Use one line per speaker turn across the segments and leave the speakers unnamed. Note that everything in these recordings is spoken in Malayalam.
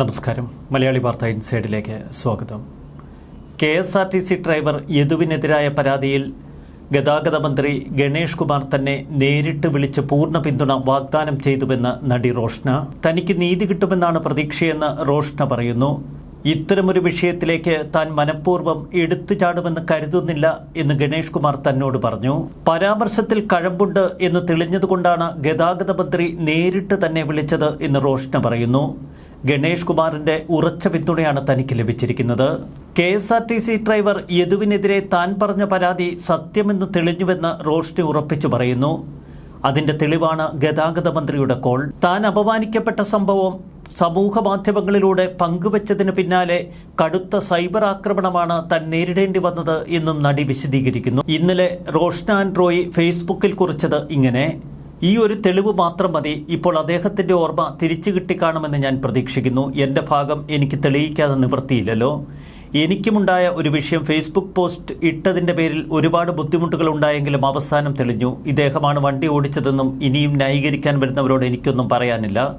നമസ്കാരം. മലയാളി വാർത്ത ഇൻസൈഡിലേക്ക് സ്വാഗതം. K S R T C driver യദുവിനെതിരായ പരാതിയിൽ ഗതാഗത മന്ത്രി ഗണേഷ് കുമാർ തന്നെ നേരിട്ട് വിളിച്ച് പൂർണ പിന്തുണ വാഗ്ദാനം ചെയ്തുവെന്ന് നടി റോഷ്ന. തനിക്ക് നീതി കിട്ടുമെന്നാണ് പ്രതീക്ഷയെന്ന് റോഷ്ന പറയുന്നു. ഇത്തരമൊരു വിഷയത്തിലേക്ക് താൻ മനഃപൂർവം എടുത്തു ചാടുമെന്ന് കരുതുന്നില്ല എന്ന് ഗണേഷ് കുമാർ തന്നോട് പറഞ്ഞു. പരാമർശത്തിൽ കഴമ്പുണ്ട് എന്ന് തെളിഞ്ഞതുകൊണ്ടാണ് ഗതാഗത മന്ത്രി നേരിട്ട് തന്നെ വിളിച്ചത് എന്ന് റോഷ്ന പറയുന്നു. ഗണേഷ് കുമാറിന്റെ ഉറച്ച പിന്തുണയാണ് തനിക്ക് ലഭിച്ചിരിക്കുന്നത്. K S R T C driver യദുവിനെതിരെ താൻ പറഞ്ഞ പരാതി സത്യമെന്ന് തെളിഞ്ഞുവെന്ന് റോഷ്നി ഉറപ്പിച്ചു പറയുന്നു. അതിന്റെ തെളിവാണ് ഗതാഗത മന്ത്രിയുടെ കോൾ. താൻ അപമാനിക്കപ്പെട്ട സംഭവം സമൂഹ മാധ്യമങ്ങളിലൂടെ പങ്കുവച്ചതിന് പിന്നാലെ കടുത്ത സൈബർ ആക്രമണമാണ് താൻ നേരിടേണ്ടി വന്നത് എന്നും നടി വിശദീകരിക്കുന്നു. ഇന്നലെ റോഷ്ന ആൻഡ് റോയ് ഫേസ്ബുക്കിൽ കുറിച്ചത് ഇങ്ങനെ. ഈ ഒരു തെളിവ് മാത്രം മതി. ഇപ്പോൾ അദ്ദേഹത്തിന്റെ ഓർമ്മ തിരിച്ചു കിട്ടിക്കാണുമെന്ന് ഞാൻ പ്രതീക്ഷിക്കുന്നു. എന്റെ ഭാഗം എനിക്ക് തെളിയിക്കാതെ നിവൃത്തിയില്ലല്ലോ. എനിക്കുമുണ്ടായ ഒരു വിഷയം ഫേസ്ബുക്ക് പോസ്റ്റ് ഇട്ടതിന്റെ പേരിൽ ഒരുപാട് ബുദ്ധിമുട്ടുകൾ ഉണ്ടായെങ്കിലും അവസാനം തെളിഞ്ഞു. ഇദ്ദേഹമാണ് വണ്ടി ഓടിച്ചതെന്നും ഇനിയും ന്യായീകരിക്കാൻ വരുന്നവരോട് എനിക്കൊന്നും പറയാനില്ല.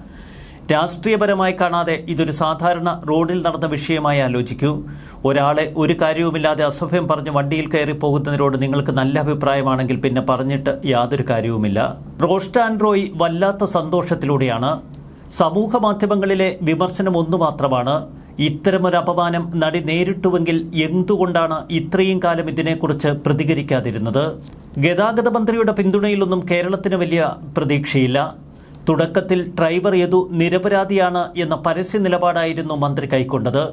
രാഷ്ട്രീയപരമായി കാണാതെ ഇതൊരു സാധാരണ റോഡിൽ നടന്ന വിഷയമായി ആലോചിക്കൂ. ഒരാളെ ഒരു കാര്യവുമില്ലാതെ അസഭ്യം പറഞ്ഞ് വണ്ടിയിൽ കയറി പോകുന്നതിനോട് നിങ്ങൾക്ക് നല്ല അഭിപ്രായമാണെങ്കിൽ പിന്നെ പറഞ്ഞിട്ട് യാതൊരു കാര്യവുമില്ല. റോസ്റ്റാൻഡ്രോയ് വല്ലാത്ത സന്തോഷത്തിലൂടെയാണ്. സമൂഹ മാധ്യമങ്ങളിലെ വിമർശനം ഒന്നു മാത്രമാണ്. ഇത്തരമൊരു അപമാനം നടി നേരിട്ടുവെങ്കിൽ എന്തുകൊണ്ടാണ് ഇത്രയും കാലം ഇതിനെക്കുറിച്ച് പ്രതികരിക്കാതിരുന്നത്? ഗതാഗത മന്ത്രിയുടെ പിന്തുണയിലൊന്നും കേരളത്തിന് വലിയ പ്രതീക്ഷയില്ല. തുടക്കത്തിൽ ഡ്രൈവർ യദു നിരപരാധിയാണ് എന്ന പരസ്യ നിലപാടായിരുന്നു മന്ത്രി കൈക്കൊണ്ടത്.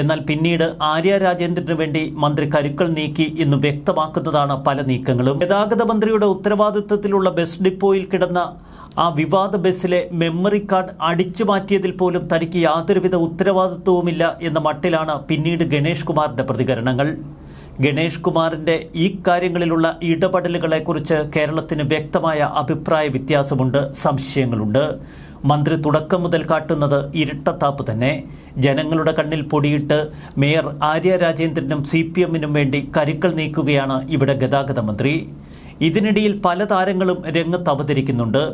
എന്നാൽ പിന്നീട് ആര്യ രാജേന്ദ്രന് വേണ്ടി മന്ത്രി കരുക്കൾ നീക്കി എന്ന് വ്യക്തമാക്കുന്നതാണ് പല നീക്കങ്ങളും. ഗതാഗത മന്ത്രിയുടെ ഉത്തരവാദിത്തത്തിലുള്ള ബസ് ഡിപ്പോയിൽ കിടന്ന ആ വിവാദ ബസ്സിലെ മെമ്മറി കാർഡ് അടിച്ചു മാറ്റിയതിൽ പോലും തനിക്ക് യാതൊരുവിധ ഉത്തരവാദിത്വവുമില്ല എന്ന മട്ടിലാണ് പിന്നീട് ഗണേഷ് കുമാറിന്റെ പ്രതികരണങ്ങൾ. ഗണേഷ് കുമാറിന്റെ ഈ കാര്യങ്ങളിലുള്ള ഇടപെടലുകളെക്കുറിച്ച് കേരളത്തിന് വ്യക്തമായ അഭിപ്രായ വ്യത്യാസമുണ്ട് സംശയങ്ങളുണ്ട്. മന്ത്രി തുടക്കം മുതൽ കാട്ടുന്നത് ഇരട്ടത്താപ്പ് തന്നെ. ജനങ്ങളുടെ കണ്ണിൽ പൊടിയിട്ട് മേയർ ആര്യ രാജേന്ദ്രനും സി പി എമ്മിനും വേണ്ടി കരുക്കൾ നീക്കുകയാണ് ഇവിടെ ഗതാഗത മന്ത്രി. ഇതിനിടയിൽ പല താരങ്ങളും രംഗത്ത് അവതരിക്കുന്നുണ്ട്.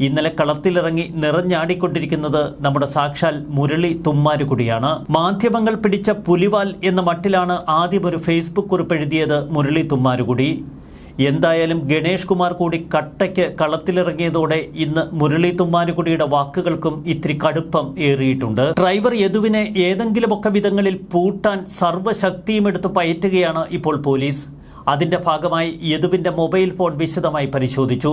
ഇന്നലെ കളത്തിലിറങ്ങി നിറഞ്ഞാടിക്കൊണ്ടിരിക്കുന്നത് നമ്മുടെ സാക്ഷാൽ മുരളി തുമ്മാരുകുടിയാണ്. മാധ്യമങ്ങൾ പിടിച്ച പുലിവാൽ എന്ന മട്ടിലാണ് ആദ്യം ഒരു ഫേസ്ബുക്ക് കുറിപ്പ് എഴുതിയത് മുരളി തുമ്മാരുകുടി. എന്തായാലും ഗണേഷ് കുമാർ കൂടി കട്ടയ്ക്ക് കളത്തിലിറങ്ങിയതോടെ ഇന്ന് മുരളി തുമ്മാരുകുടിയുടെ വാക്കുകൾക്കും ഇത്തിരി കടുപ്പം ഏറിയിട്ടുണ്ട്. ഡ്രൈവർ യദുവിനെ ഏതെങ്കിലുമൊക്കെ വിധങ്ങളിൽ പൂട്ടാൻ സർവശക്തിയും എടുത്ത് പയറ്റുകയാണ് ഇപ്പോൾ പോലീസ്. അതിന്റെ ഭാഗമായി യദുവിന്റെ മൊബൈൽ ഫോൺ വിശദമായി പരിശോധിച്ചു.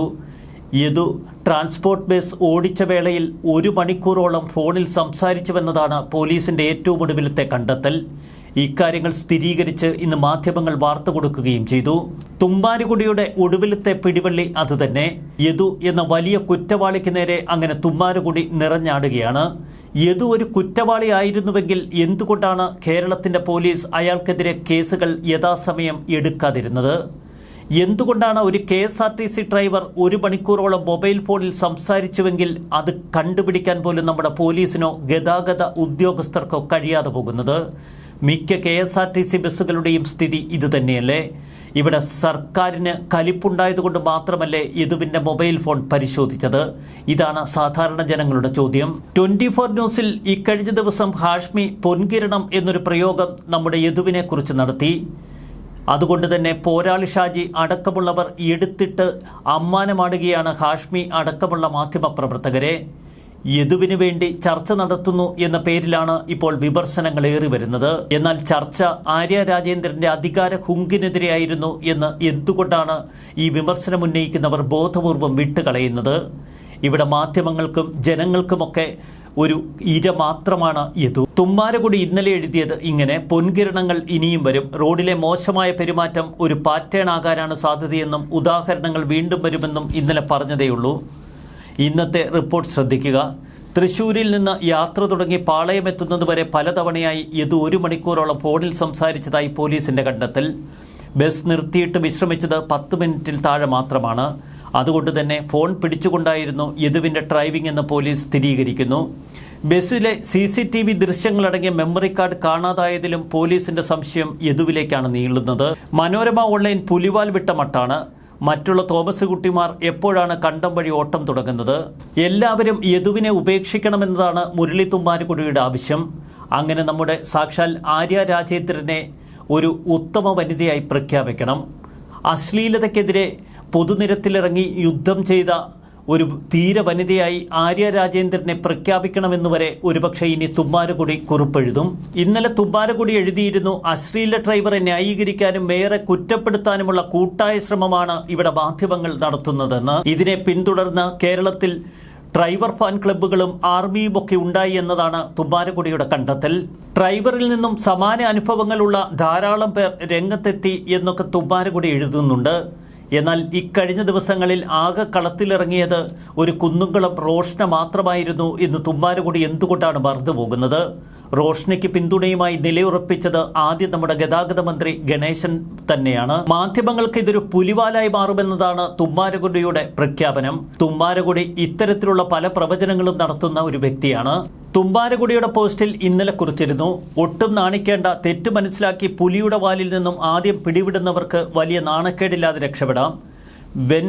യദു ട്രാൻസ്പോർട്ട് ബസ് ഓടിച്ച വേളയിൽ ഒരു മണിക്കൂറോളം ഫോണിൽ സംസാരിച്ചുവെന്നതാണ് പോലീസിന്റെ ഏറ്റവും ഒടുവിലത്തെ കണ്ടെത്തൽ. ഇക്കാര്യങ്ങൾ സ്ഥിരീകരിച്ച് ഇന്ന് മാധ്യമങ്ങൾ വാർത്ത കൊടുക്കുകയും ചെയ്തു. തുമ്മാരുകുടിയുടെ ഒടുവിലത്തെ പിടിവള്ളി അതുതന്നെ യദു എന്ന വലിയ കുറ്റവാളിക്ക് നേരെ അങ്ങനെ തുമ്മാരുകുടി നിറഞ്ഞാടുകയാണ്. യദു ഒരു കുറ്റവാളി ആയിരുന്നുവെങ്കിൽ എന്തുകൊണ്ടാണ് കേരളത്തിന്റെ പോലീസ് അയാൾക്കെതിരെ കേസുകൾ യഥാസമയം എടുക്കാതിരുന്നത്? എന്തുകൊണ്ടാണ് ഒരു K S R T C driver ഒരു മണിക്കൂറോളം മൊബൈൽ ഫോണിൽ സംസാരിച്ചുവെങ്കിൽ അത് കണ്ടുപിടിക്കാൻ പോലും നമ്മുടെ പോലീസിനോ ഗതാഗത ഉദ്യോഗസ്ഥർക്കോ കഴിയാതെ പോകുന്നത്? മിക്ക K S R T C ബസ്സുകളുടെയും സ്ഥിതി ഇതുതന്നെയല്ലേ? ഇവിടെ സർക്കാരിന് കലിപ്പുണ്ടായതുകൊണ്ട് മാത്രമല്ലേ യദുവിന്റെ മൊബൈൽ ഫോൺ പരിശോധിച്ചത്? ഇതാണ് സാധാരണ ജനങ്ങളുടെ ചോദ്യം. ട്വന്റി ഫോർ ന്യൂസിൽ ഇക്കഴിഞ്ഞ ദിവസം ഹാഷ്മി പൊൻകിരണം എന്നൊരു പ്രയോഗം നമ്മുടെ യദുവിനെക്കുറിച്ച് നടത്തി. അതുകൊണ്ട് തന്നെ പോരാളി ഷാജി അടക്കമുള്ളവർ എടുത്തിട്ട് അമ്മാനമാടുകയാണ് ഹാഷ്മി അടക്കമുള്ള മാധ്യമപ്രവർത്തകരെ യദുവിനു വേണ്ടി ചർച്ച നടത്തുന്നു എന്ന പേരിലാണ് ഇപ്പോൾ വിമർശനങ്ങൾ ഏറി വരുന്നത്. എന്നാൽ ചർച്ച ആര്യ രാജേന്ദ്രന്റെ അധികാര ഹുങ്കിനെതിരെയായിരുന്നു എന്ന് എന്തുകൊണ്ടാണ് ഈ വിമർശനം ഉന്നയിക്കുന്നവർ ബോധപൂർവം വിട്ടുകളയുന്നത്? ഇവിടെ മാധ്യമങ്ങൾക്കും ജനങ്ങൾക്കുമൊക്കെ ഒരു ഇര മാത്രമാണ് യദു. തുമ്മാരകുടി ഇന്നലെ എഴുതിയത് ഇങ്ങനെ പൊൻകിരണങ്ങൾ ഇനിയും വരും. റോഡിലെ മോശമായ പെരുമാറ്റം ഒരു പാറ്റേൺ ആകാനാണ് സാധ്യതയെന്നും ഉദാഹരണങ്ങൾ വീണ്ടും വരുമെന്നും ഇന്നലെ പറഞ്ഞതേയുള്ളൂ ഇന്നത്തെ റിപ്പോർട്ട് ശ്രദ്ധിക്കുക. തൃശൂരിൽ നിന്ന് യാത്ര തുടങ്ങി പാളയമെത്തുന്നതുവരെ പലതവണയായി യദു ഒരു മണിക്കൂറോളം ഫോണിൽ സംസാരിച്ചതായി പോലീസിന്റെ കണ്ടെത്തൽ. ബസ് നിർത്തിയിട്ട് വിശ്രമിച്ചത് പത്ത് മിനിറ്റിൽ താഴെ മാത്രമാണ്. അതുകൊണ്ട് തന്നെ ഫോൺ പിടിച്ചുകൊണ്ടായിരുന്നു യദുവിന്റെ ഡ്രൈവിംഗ് എന്ന് പോലീസ് സ്ഥിരീകരിക്കുന്നു. ബസ്സിലെ സി സി ടി വി ദൃശ്യങ്ങളടങ്ങിയ മെമ്മറി കാർഡ് കാണാതായതിലും പോലീസിന്റെ സംശയം യദുവിലേക്കാണ് നീളുന്നത്. മനോരമ ഓൺലൈൻ പുലിവാൽ വിട്ട മട്ടാണ്. മറ്റുള്ള തോമസ് കുട്ടിമാർ എപ്പോഴാണ് കണ്ടം വഴി ഓട്ടം തുടങ്ങുന്നത്? എല്ലാവരും യദുവിനെ ഉപേക്ഷിക്കണമെന്നതാണ് മുരളി തുമ്മാരുകുടിയുടെ ആവശ്യം. അങ്ങനെ നമ്മുടെ സാക്ഷാൽ ആര്യ രാജേന്ദ്രനെ ഒരു ഉത്തമ വനിതയായി പ്രഖ്യാപിക്കണം. അശ്ലീലതയ്ക്കെതിരെ പൊതുനിരത്തിലിറങ്ങി യുദ്ധം ചെയ്ത ഒരു ധീര വനിതയായി ആര്യ രാജേന്ദ്രനെ പ്രഖ്യാപിക്കണമെന്ന് വരെ ഒരുപക്ഷെ ഇനി തുമ്പാരകുടി കുറിപ്പെഴുതും. ഇന്നലെ തുമ്പാരകുടി എഴുതിയിരുന്നു അശ്ലീല ഡ്രൈവറെ ന്യായീകരിക്കാനും മേയറെ കുറ്റപ്പെടുത്താനുമുള്ള കൂട്ടായ ശ്രമമാണ് ഇവിടെ മാധ്യമങ്ങൾ നടത്തുന്നതെന്ന്. ഇതിനെ പിന്തുടർന്ന് കേരളത്തിൽ ഡ്രൈവർ ഫാൻ ക്ലബ്ബുകളും ആർമിയും ഒക്കെ ഉണ്ടായി എന്നതാണ് തുമ്പാരകുടിയുടെ കണ്ടെത്തൽ. ഡ്രൈവറിൽ നിന്നും സമാന അനുഭവങ്ങളുള്ള ധാരാളം പേർ രംഗത്തെത്തി എന്നൊക്കെ തുമ്പാരകുടി എഴുതുന്നുണ്ട്. എന്നാൽ ഇക്കഴിഞ്ഞ ദിവസങ്ങളിൽ ആകെ കളത്തിലിറങ്ങിയത് ഒരു കുന്നുംകുളം റോഷ്ന മാത്രമായിരുന്നു എന്ന് തുമ്മാരുകൂടി എന്തുകൊണ്ടാണ് മറന്നു പോകുന്നത്? റോഷനയ്ക്ക് പിന്തുണയുമായി നിലയുറപ്പിച്ചത് ആദ്യം നമ്മുടെ ഗതാഗത മന്ത്രി ഗണേശൻ തന്നെയാണ്. മാധ്യമങ്ങൾക്ക് ഇതൊരു പുലിവാലായി മാറുമെന്നതാണ് തുമ്മാരകുടിയുടെ പ്രഖ്യാപനം. തുമ്മാരകുടി ഇത്തരത്തിലുള്ള പല പ്രവചനങ്ങളും നടത്തുന്ന ഒരു വ്യക്തിയാണ്. തുമ്പാരകുടിയുടെ പോസ്റ്റിൽ ഇന്നലെ കുറിച്ചിരുന്നു ഒട്ടും നാണിക്കേണ്ട തെറ്റ് മനസ്സിലാക്കി പുലിയുടെ വാലിൽ നിന്നും ആദ്യം പിടിവിടുന്നവർക്ക് വലിയ നാണക്കേടില്ലാതെ രക്ഷപ്പെടാം. When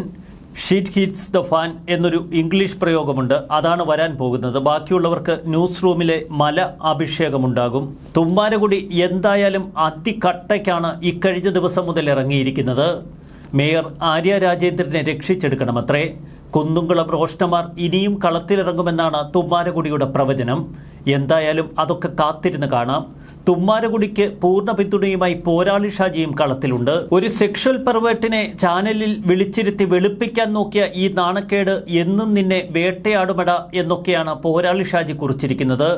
shit hits the fan എന്നൊരു ഇംഗ്ലീഷ് പ്രയോഗമുണ്ട്. അതാണ് വരാൻ പോകുന്നത്. ബാക്കിയുള്ളവർക്ക് ന്യൂസ് റൂമിലെ മല അഭിഷേകമുണ്ടാകും. തുമ്പാരകുടി എന്തായാലും അതികട്ടയ്ക്കാണ് ഇക്കഴിഞ്ഞ ദിവസം മുതൽ ഇറങ്ങിയിരിക്കുന്നത്. മേയർ ആര്യ രാജേന്ദ്രനെ രക്ഷിച്ചെടുക്കണമത്രേ. കുന്നുംകുളം റോഷ്ണമാർ ഇനിയും കളത്തിലിറങ്ങുമെന്നാണ് തുമ്മാരകുടിയുടെ പ്രവചനം. എന്തായാലും അതൊക്കെ കാത്തിരുന്ന് കാണാം. തുമ്മാരകുടിക്ക് പൂർണ പിന്തുണയുമായി പോരാളി ഷാജിയും കളത്തിലുണ്ട്. ഒരു സെക്ഷൽ പെർവേട്ടിനെ ചാനലിൽ വിളിച്ചിരുത്തി വെളുപ്പിക്കാൻ നോക്കിയ ഈ നാണക്കേട് എന്നും നിന്നെ വേട്ടയാടുമട എന്നൊക്കെയാണ് പോരാളി ഷാജി കുറിച്ചിരിക്കുന്നത്.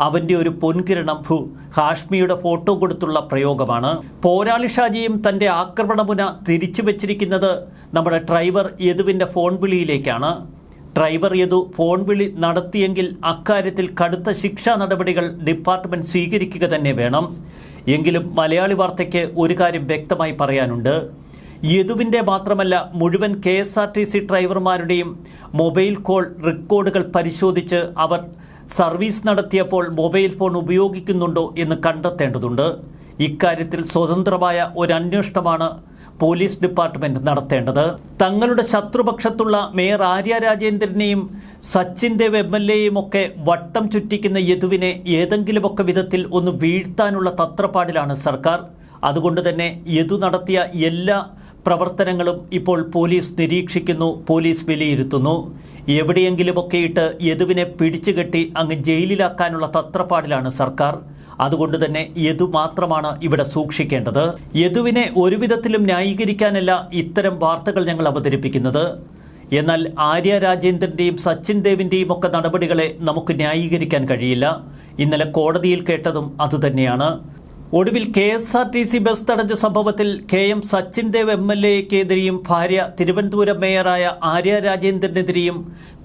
അവന്റെ ഒരു പൊൻകിരണം ഭൂ ഹാഷ്മിയുടെ ഫോട്ടോ കൊടുത്തുള്ള പ്രയോഗമാണ്. പോരാളി ഷാജിയും തന്റെ ആക്രമണമുന തിരിച്ചു വെച്ചിരിക്കുന്നത് നമ്മുടെ ഡ്രൈവർ യദുവിന്റെ ഫോൺ വിളിയിലേക്കാണ്. ഡ്രൈവർ യദു ഫോൺ വിളി നടത്തിയെങ്കിൽ അക്കാര്യത്തിൽ കടുത്ത ശിക്ഷാ നടപടികൾ ഡിപ്പാർട്ട്മെന്റ് സ്വീകരിക്കുക തന്നെ വേണം. എങ്കിലും മലയാളി വാർത്തയ്ക്ക് ഒരു കാര്യം വ്യക്തമായി പറയാനുണ്ട്. യദുവിന്റെ മാത്രമല്ല മുഴുവൻ K S R T C ഡ്രൈവർമാരുടെയും mobile call റെക്കോർഡുകൾ പരിശോധിച്ച് അവർ സർവീസ് നടത്തിയപ്പോൾ മൊബൈൽ ഫോൺ ഉപയോഗിക്കുന്നുണ്ടോ എന്ന് കണ്ടെത്തേണ്ടതുണ്ട്. ഇക്കാര്യത്തിൽ സ്വതന്ത്രമായ ഒരു അന്വേഷണമാണ് പോലീസ് ഡിപ്പാർട്ട്മെന്റ് നടത്തേണ്ടത്. തങ്ങളുടെ ശത്രുപക്ഷത്തുള്ള മേയർ ആര്യ രാജേന്ദ്രനെയും സച്ചിൻ ദേവ് എം എൽ എയും ഒക്കെ വട്ടം ചുറ്റിക്കുന്ന യദുവിനെ ഏതെങ്കിലുമൊക്കെ വിധത്തിൽ ഒന്ന് വീഴ്ത്താനുള്ള തത്രപ്പാടിലാണ് സർക്കാർ. അതുകൊണ്ട് തന്നെ യദു നടത്തിയ എല്ലാ പ്രവർത്തനങ്ങളും ഇപ്പോൾ പോലീസ് നിരീക്ഷിക്കുന്നു പോലീസ് വിലയിരുത്തുന്നു. എവിടെയെങ്കിലുമൊക്കെ ഇട്ട് യദുവിനെ പിടിച്ചുകെട്ടി അങ്ങ് ജയിലിലാക്കാനുള്ള തത്രപ്പാടിലാണ് സർക്കാർ. അതുകൊണ്ട് തന്നെ യദു മാത്രമാണ് ഇവിടെ സൂക്ഷിക്കേണ്ടത്. യദുവിനെ ഒരുവിധത്തിലും ന്യായീകരിക്കാനല്ല ഇത്തരം വാർത്തകൾ ഞങ്ങൾ അവതരിപ്പിക്കുന്നത്. എന്നാൽ ആര്യ രാജേന്ദ്രന്റെയും സച്ചിൻ ദേവിന്റെയും ഒക്കെ നടപടികളെ നമുക്ക് ന്യായീകരിക്കാൻ കഴിയില്ല. ഇന്നലെ കോടതിയിൽ കേട്ടതും അതുതന്നെയാണ്. ഒടുവിൽ K S R T C bus തടഞ്ഞ സംഭവത്തിൽ K M Sachin Dev M L എക്കെതിരെയും ഭാര്യ തിരുവനന്തപുരം മേയറായ ആര്യ രാജേന്ദ്രനെതിരെയും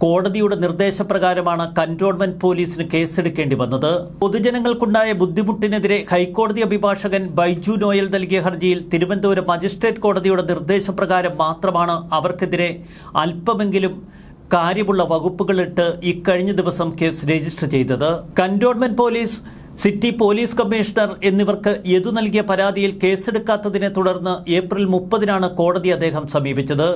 കോടതിയുടെ നിർദ്ദേശപ്രകാരമാണ് കന്റോൺമെന്റ് പോലീസിന് കേസെടുക്കേണ്ടി വന്നത്. പൊതുജനങ്ങൾക്കുണ്ടായ ബുദ്ധിമുട്ടിനെതിരെ ഹൈക്കോടതി അഭിഭാഷകൻ ബൈജു നോയൽ നൽകിയ ഹർജിയിൽ തിരുവനന്തപുരം മജിസ്ട്രേറ്റ് കോടതിയുടെ നിർദ്ദേശപ്രകാരം മാത്രമാണ് അവർക്കെതിരെ അല്പമെങ്കിലും കാര്യമുള്ള വകുപ്പുകളിട്ട് ഇക്കഴിഞ്ഞ ദിവസം കേസ് രജിസ്റ്റർ ചെയ്തത്. Cantonment police city police commissioner എന്നിവർക്ക് യദു നൽകിയ പരാതിയിൽ കേസെടുക്കാത്തതിനെ തുടർന്ന് ഏപ്രിൽ മുപ്പതിനാണ് കോടതി അദ്ദേഹം സമീപിച്ചത്.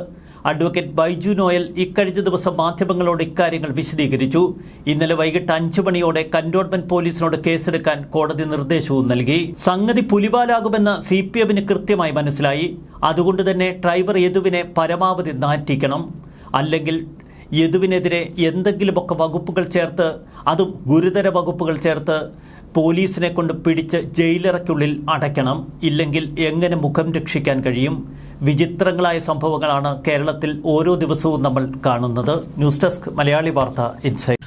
അഡ്വക്കേറ്റ് ബൈജു നോയൽ ഇക്കഴിഞ്ഞ ദിവസം മാധ്യമങ്ങളോട് ഇക്കാര്യങ്ങൾ വിശദീകരിച്ചു. ഇന്നലെ വൈകിട്ട് അഞ്ചു മണിയോടെ കന്റോൺമെന്റ് പോലീസിനോട് കേസെടുക്കാൻ കോടതി നിർദ്ദേശവും നൽകി. സംഗതി പുലിവാലാകുമെന്ന് സി പി എമ്മിന് കൃത്യമായി മനസ്സിലായി. അതുകൊണ്ട് തന്നെ ഡ്രൈവർ യദുവിനെ പരമാവധി നാറ്റിക്കണം. അല്ലെങ്കിൽ യദുവിനെതിരെ എന്തെങ്കിലുമൊക്കെ വകുപ്പുകൾ ചേർത്ത് അതും ഗുരുതര വകുപ്പുകൾ ചേർത്ത് പോലീസിനെ കൊണ്ട് പിടിച്ച് ജയിലിറയ്ക്കുള്ളിൽ അടയ്ക്കണം. ഇല്ലെങ്കിൽ എങ്ങനെ മുഖം രക്ഷിക്കാൻ കഴിയും? വിചിത്രങ്ങളായ സംഭവങ്ങളാണ് കേരളത്തിൽ ഓരോ ദിവസവും നമ്മൾ കാണുന്നത്. ന്യൂസ് ഡെസ്ക് മലയാളി വാർത്ത ഇൻസൈറ്റ്